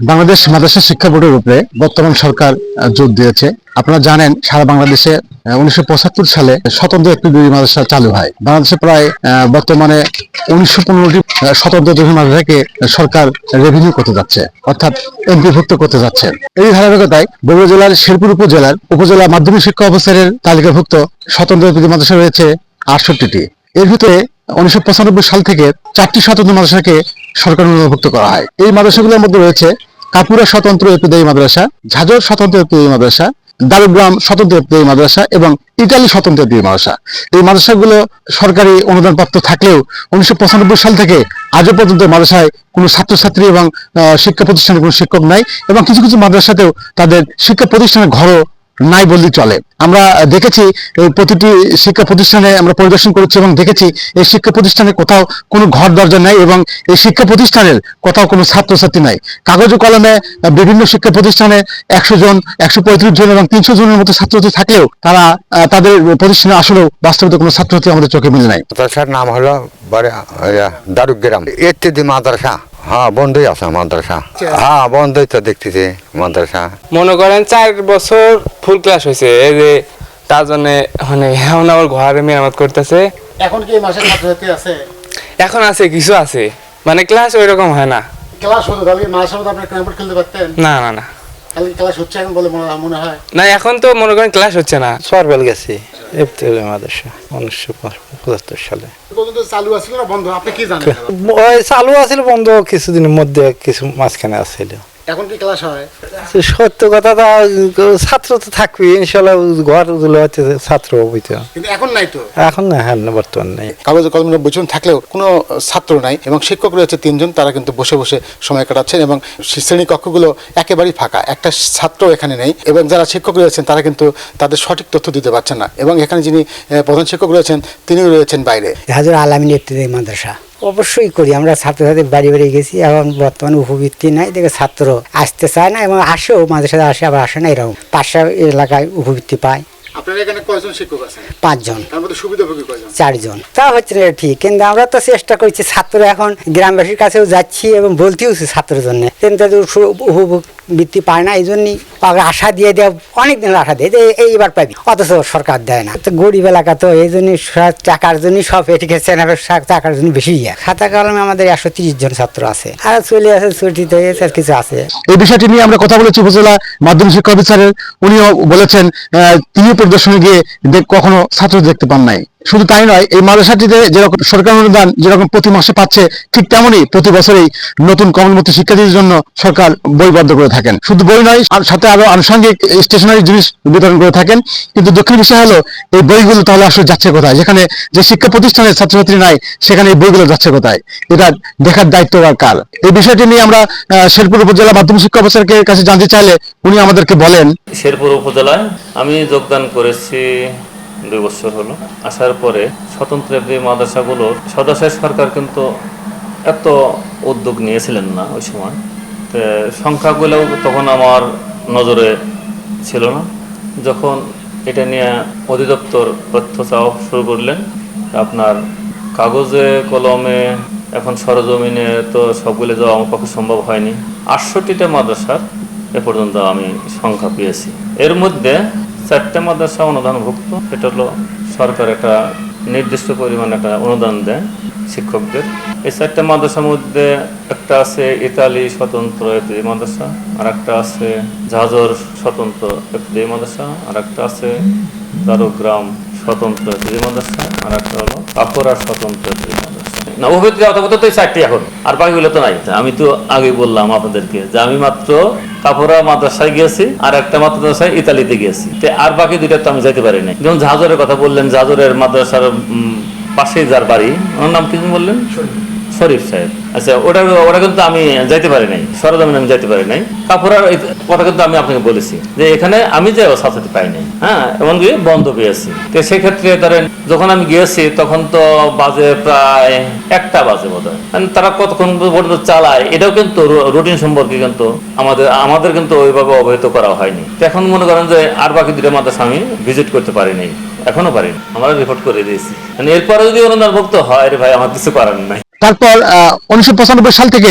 বাংলাদেশ মাদ্রাসা শিক্ষা বোর্ডের উপরে বর্তমান সরকার জোর দিয়েছে। আপনারা জানেন, সারা বাংলাদেশে উনিশশো পঁচাত্তর সালে স্বতন্ত্র একটি দুই মাদ্রাসা চালু হয়। বাংলাদেশে প্রায় বর্তমানে উনিশশো পনেরোটি স্বতন্ত্র দুই মাদ্রাসাকে সরকার রেভিনিউ করতে যাচ্ছে, অর্থাৎ এমপিভুক্ত করতে যাচ্ছে। এই ধারাবাহিকতায় বগুড়া জেলার শেরপুর উপজেলার উপজেলা মাধ্যমিক শিক্ষা অফিসারের তালিকাভুক্ত স্বতন্ত্র একটি মাদ্রাসা রয়েছে আটষট্টিটি। এর ভিতরে উনিশশো পঁচানব্বই সাল থেকে চারটি স্বতন্ত্র মাদ্রাসাকে সরকার অনুভুক্ত করা হয়। এই মাদ্রাসাগুলোর মধ্যে রয়েছে কাপুরা স্বতন্ত্র ইবতদায়ী মাদ্রাসা ঝাজর স্বতন্ত্র ইবতদায়ী মাদ্রাসা, দারুগ্রাম স্বতন্ত্র ইবতদায়ী মাদ্রাসা এবং ইটালি স্বতন্ত্র ইবতদায়ী মাদ্রাসা। এই মাদ্রাসাগুলো সরকারি অনুদানপ্রাপ্ত থাকলেও উনিশশো পঁচানব্বই সাল থেকে আজও পর্যন্ত মাদ্রাসায় কোনো ছাত্রছাত্রী এবং শিক্ষা প্রতিষ্ঠানে কোনো শিক্ষক নাই এবং কিছু কিছু মাদ্রাসাতেও তাদের শিক্ষা প্রতিষ্ঠানের ঘরও নাই বললেই চলে। আমরা দেখেছি প্রতিটি শিক্ষা প্রতিষ্ঠানে আমরা পরিদর্শন করেছি এবং দেখেছি, এই শিক্ষা প্রতিষ্ঠানে কোথাও কোনো ঘর দরজা নাই এবং এই শিক্ষা প্রতিষ্ঠানের কোথাও কোনো ছাত্রছাত্রী নাই। কাগজ কলমে বিভিন্ন শিক্ষা প্রতিষ্ঠানে একশো জন, একশো পঁয়ত্রিশ জন এবং তিনশো জনের মতো ছাত্রছাত্রী থাকলেও তারা তাদের প্রতিষ্ঠানে আসলেও বাস্তবতা কোনো ছাত্রছাত্রী আমাদের চোখে মিলে নাই। মাদ্রাসার নাম হলো দারুগ্রাম। ইত্যাদি মাদ্রাসা। হ্যাঁ বন্ধই আছে মাদ্রাসা। হ্যাঁ বন্ধই তো দেখতেছি মাদ্রাসা। মনে করেন চার বছর ফুল ক্লাস হয়েছে এই যে তার জন্য মানে এখন আমার ঘরে মেরামত করতেছে। এখন কি মাসে ছাত্রছাত্রী আছে? এখন আছে কিছু আছে। মানে ক্লাস ওই রকম হয় না। ক্লাস হতো তাহলে মাসের মধ্যে আপনি ক্যাম্পার খেলতে পারতেন? না না না। তাহলে ক্লাস হচ্ছে এখন বলে মনে হয়? না এখন তো মনে করেন ক্লাস হচ্ছে না। সরবেল গেছি। এপ্রিল মাদ্রাসা উনিশশো পঁচাত্তর সালে। চালু আছিল না বন্ধ? আপনি কি জানেন? ওই চালু আছিল বন্ধ কিছুদিনের মধ্যে কিছু মাঝখানে আসছিল এখন কি ক্লাস হয়? সত্য কথা তো ছাত্র তো থাকবি ইনশাল্লাহ ঘরগুলো হচ্ছে ছাত্র বইতে কিন্তু এখন নাই তো? এখন না হ্যাঁ বর্তমান নেই। কাগজ কলমের বইজন থাকলেও কোনো ছাত্র নাই এবং শিক্ষক রয়েছে তিনজন তারা কিন্তু বসে বসে সময় কাটাচ্ছেন এবং শ্রেণি কক্ষগুলো একেবারেই ফাঁকা একটা ছাত্র এখানে নেই এবং যারা শিক্ষক রয়েছেন তারা কিন্তু তাদের সঠিক তথ্য দিতে পারছেন না। এবং এখানে যিনি প্রধান শিক্ষক রয়েছেন তিনিও রয়েছেন বাইরে। হাজর আলামিন ইত্যাদি মাদ্রাসা। অবশ্যই করি। আমরা ছাত্রছাত্রী বাড়ি বাড়ি গেছি এবং বর্তমানে উপবৃত্তি নাই দেখে ছাত্র আসতে চায় না এবং আসেও মাদ্রাসাতে আসে আবার আসে না এরকম। পাশে এলাকায় উপবৃত্তি পায়। আপনার এখানে কয়জন শিক্ষক আছেন? পাঁচজন। তার মধ্যে সুবিধাভোগী কয়জন? চারজন। তা হচ্ছে না ঠিক কিন্তু আমরা তো চেষ্টা করছি ছাত্র এখন গ্রামবাসীর কাছেও যাচ্ছি এবং বলতেও ছাত্রের জন্য। কিন্তু তাদের উপবৃত্তি পায় না এই জন্যই আশা দিয়ে দেয় অনেক দিনের আশা দিয়ে এইবার পাবি অথচ সরকার দেয় না। তো গরিব এলাকা তো এই জন্যই টাকার জন্যই সব এটিকে চেনাবে টাকার জন্য বেশি ইয়ে। খাতা কলমে আমাদের একশো তিরিশ জন ছাত্র আছে। আর চলে আছে ছুটিতে কিছু আছে। এই বিষয়টি নিয়ে আমরা কথা বলেছি উপজেলা মাধ্যমিক শিক্ষা অফিসারের। উনিও বলেছেন তিনিও পরিদর্শনে গিয়ে কখনো ছাত্র দেখতে পান নাই। শুধু তাই নয়, এই মাদ্রাসাটিতে যেরকম সরকার অনুদান যেরকম প্রতি মাসে পাচ্ছে, ঠিক তেমনই প্রতি বছরেই নতুন কমলমতি শিক্ষার্থীদের জন্য সরকার বই বদ্ধ করে থাকেন। শুধু বই নয়, আর সাথে আরও আনুষঙ্গিক স্টেশনারি জিনিস বিতরণ করে থাকেন। কিন্তু দুঃখের বিষয় হলো, এই বইগুলো তাহলে আসলে যাচ্ছে কোথায়? যেখানে যে শিক্ষা প্রতিষ্ঠানের ছাত্রছাত্রী নাই, সেখানে এই বইগুলো যাচ্ছে কোথায়? এটা দেখার দায়িত্ব কার এই বিষয়টি নিয়ে আমরা শেরপুর উপজেলা মাধ্যমিক শিক্ষা অফিসারের কাছে জানতে চাইলে উনি আমাদেরকে বলেন। শেরপুর উপজেলায় আমি যোগদান করেছি দুই বছর হলো। আসার পরে স্বতন্ত্র যে মাদ্রাসাগুলোর সদস্য সরকার কিন্তু এত উদ্যোগ নিয়েছিলেন না ওই সময়। তো সংখ্যাগুলো তখন আমার নজরে ছিল না। যখন এটা নিয়ে অধিদপ্তর তথ্য চাওয়া শুরু করলেন, আপনার কাগজে, কলমে, এখন সরজমিনে তো সবগুলো যাওয়া আমার পক্ষে সম্ভব হয়নি। আটষট্টিটা মাদ্রাসার এ পর্যন্ত আমি সংখ্যা পেয়েছি। এর মধ্যে চারটে মাদ্রাসা অনুদানভুক্ত এটা হলো সরকার একটা নির্দিষ্ট পরিমাণ একটা অনুদান দেয় শিক্ষকদের। এই চারটে মাদ্রাসার মধ্যে একটা আছে ইতালি স্বতন্ত্র একটি মাদ্রাসা আর একটা আছে ঝাজর স্বতন্ত্র একটি মাদ্রাসা আর একটা আছে দারুগ্রাম স্বতন্ত্র একটি মাদ্রাসা আর একটা হলো কাপড়া স্বতন্ত্র মাদ্রাসা। না অভিজ্ঞতা অথবা তো চারটি এখন আর বাকিগুলো তো নাই। আমি তো আগে বললাম আপনাদেরকে যে আমি মাত্র কাপড়া মাদ্রাসায় গিয়েছি আর একটা মাদ্রাসায় ইতালিতে গিয়েছি। আর বাকি দুইটা তো আমি যেতে পারি নাই। যেমন ঝাজরের কথা বললেন ঝাজরের মাদ্রাসার পাশে পাশেই যার বাড়ি ওনার নাম কি বললেন? শরীফ সাহেব। আচ্ছা ওটা ওটা কিন্তু আমি যাইতে পারি নাই। আমি যাইতে পারি নাই। কিন্তু আমি আপনাকে বলেছি যে এখানে আমি যে সাথে পাই নাই হ্যাঁ? বন্ধ পেয়েছি। তো সেক্ষেত্রে ধরেন, যখন আমি গিয়েছি, তখন তো বাজে প্রায় একটা বাজে বোধ হয় তারা কতক্ষণ পর্যন্ত চালায়, এটাও কিন্তু রুটিন সম্পর্কে কিন্তু আমাদের আমাদের কিন্তু ওইভাবে অবহিত করা হয়নি। এখন মনে করেন যে আর বাকি দুটো মাদ্রাসা আমি ভিজিট করতে পারিনি এখনও পারিনি আমরা রিপোর্ট করে দিয়েছি। মানে এরপরে যদি অনুদানভুক্ত হয় রে ভাই, আমার কিছু করার নাই। তারপর উনিশশো পঁচানব্বই সাল থেকে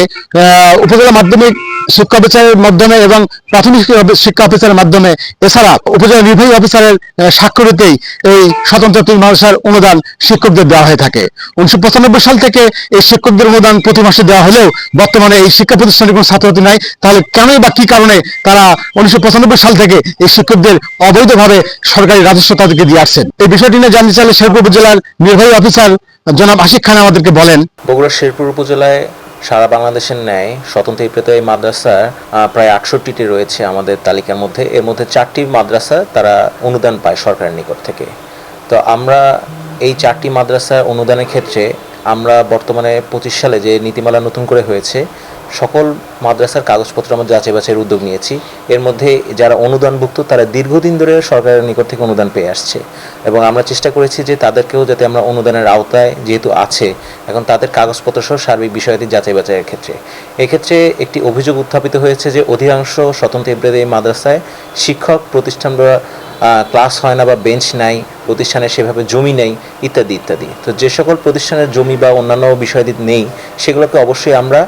উপজেলা মাধ্যমিক শিক্ষা অফিসারের মাধ্যমে এবং প্রাথমিক শিক্ষা অফিসারের মাধ্যমে। এছাড়া উপজেলা নির্বাহী অফিসারের স্বাক্ষরিতেই এই স্বতন্ত্র তিন মাদ্রাসার অনুদান শিক্ষকদের দেওয়া হয়ে থাকে। উনিশশো পঁচানব্বই সাল থেকে এই শিক্ষকদের অনুদান প্রতি মাসে দেওয়া হলেও বর্তমানে এই শিক্ষা প্রতিষ্ঠানে কোনো ছাত্রছাত্রী নাই। তাহলে কেনই বা কি কারণে তারা উনিশশো পঁচানব্বই সাল থেকে এই শিক্ষকদের অবৈধভাবে সরকারি রাজস্ব তাদেরকে দিয়ে আসছেন? এই বিষয়টি নিয়ে জানতে চাইলে শেরপুর উপজেলার নির্বাহী অফিসার জনাব আশিক খান আমাদেরকে বলেন। বগুড়ার শেরপুর উপজেলায় সারা বাংলাদেশের ন্যায় স্বতন্ত্র ইপ্রেতাই মাদ্রাসা মাদ্রাসার প্রায় আটষট্টিটি রয়েছে আমাদের তালিকার মধ্যে। এর মধ্যে চারটি মাদ্রাসা তারা অনুদান পায় সরকারের নিকট থেকে। তো আমরা এই চারটি মাদ্রাসা অনুদানের ক্ষেত্রে আমরা বর্তমানে পঁচিশ সালে যে নীতিমালা নতুন করে হয়েছে সকল মাদ্রাসার কাগজপত্র আমরা যাচাই বাছাইয়ের উদ্যোগ নিয়েছি। এর মধ্যে যারা অনুদানভুক্ত, তারা দীর্ঘদিন ধরে সরকারের নিকট থেকে অনুদান পেয়ে আসছে। এবং আমরা চেষ্টা করেছি যে তাদেরকেও যাতে আমরা অনুদানের আওতায় যেহেতু আছে, এখন তাদের কাগজপত্র সহ সার্বিক বিষয়াদি যাচাই বাছাইয়ের ক্ষেত্রে। এক্ষেত্রে একটি অভিযোগ উত্থাপিত হয়েছে যে অধিকাংশ স্বতন্ত্র ইব্রাহিম মাদ্রাসায় শিক্ষক প্রতিষ্ঠান বা ক্লাস হয় না বা বেঞ্চ নাই। প্রতিষ্ঠানে সেভাবে জমি নেই, ইত্যাদি ইত্যাদি। তো যে সকল প্রতিষ্ঠানের জমি বা অন্যান্য বিষয়াদি নেই, সেগুলোকে অবশ্যই আমরা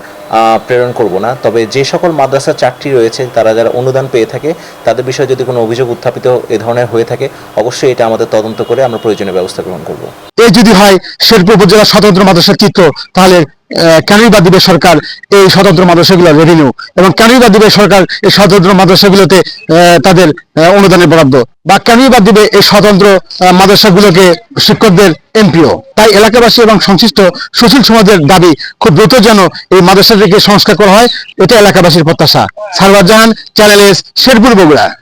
প্রেরণ করব না। তবে যে সকল মাদ্রাসা চাকরি রয়েছে, তারা যারা অনুদান পেয়ে থাকে, তাদের বিষয়ে যদি কোনো অভিযোগ উত্থাপিত এ ধরনের হয়ে থাকে, অবশ্যই এটা আমাদের তদন্ত করে আমরা প্রয়োজনীয় ব্যবস্থা গ্রহণ করব। এই যদি হয়, শেরপুর উপজেলা স্বতন্ত্র মাদ্রাসার চিত্র তাহলে কেনই বা দিবে সরকার এই স্বতন্ত্র মাদ্রাসাগুলোর রেভিনিউ এবং কেনই বা দিবে সরকার এই স্বতন্ত্র মাদ্রাসাগুলোতে তাদের অনুদানের বরাদ্দ? বা কেনই বা দিবে এই স্বতন্ত্র মাদ্রাসাগুলোকে শিক্ষকদের এমপিও? তাই এলাকাবাসী এবং সংশ্লিষ্ট সুশীল সমাজের দাবি খুব দ্রুত যেন এই মাদ্রাসাটিকে সংস্কার করা হয়, এটা এলাকাবাসীর প্রত্যাশা। Sarwar Jahan, channel S, Sherpur Bogura.